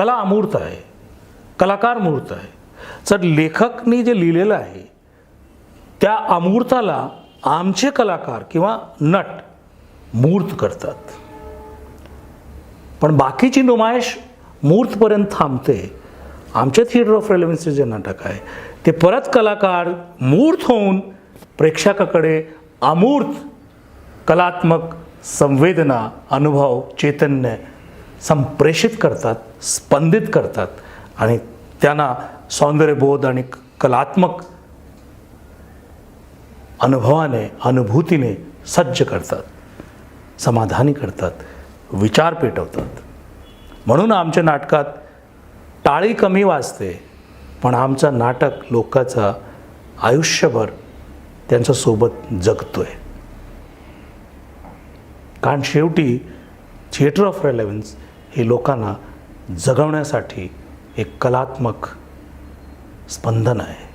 कला अमूर्त आहे कलाकार मूर्त आहे. तर लेखकनी जे लिहिलेलं आहे त्या अमूर्ताला आमचे कलाकार किंवा नट मूर्त करतात. पण बाकीची नुमाइश मूर्तपर्यंत थांबते. आमचे थिएटर ऑफ रेलेव्हन्सचे जे नाटक आहे ते परत कलाकार मूर्त होऊन प्रेक्षकाकडे अमूर्त कलात्मक संवेदना अनुभव चैतन्य संप्रेषित करतात स्पंदित करतात आणि त्यांना सौंदर्यबोध आणि कलात्मक अनुभवाने अनुभूतीने सज्ज करतात समाधानी करतात विचार पेटवतात. म्हणून आमच्या नाटकात टाळी कमी वाजते पण आमचं नाटक लोकांचा आयुष्यभर त्यांच्यासोबत जगतोय. कारण शेवटी थिएटर ऑफ रेलेव्हन्स हे लोकांना जगवण्यासाठी एक कलात्मक स्पंदन आहे.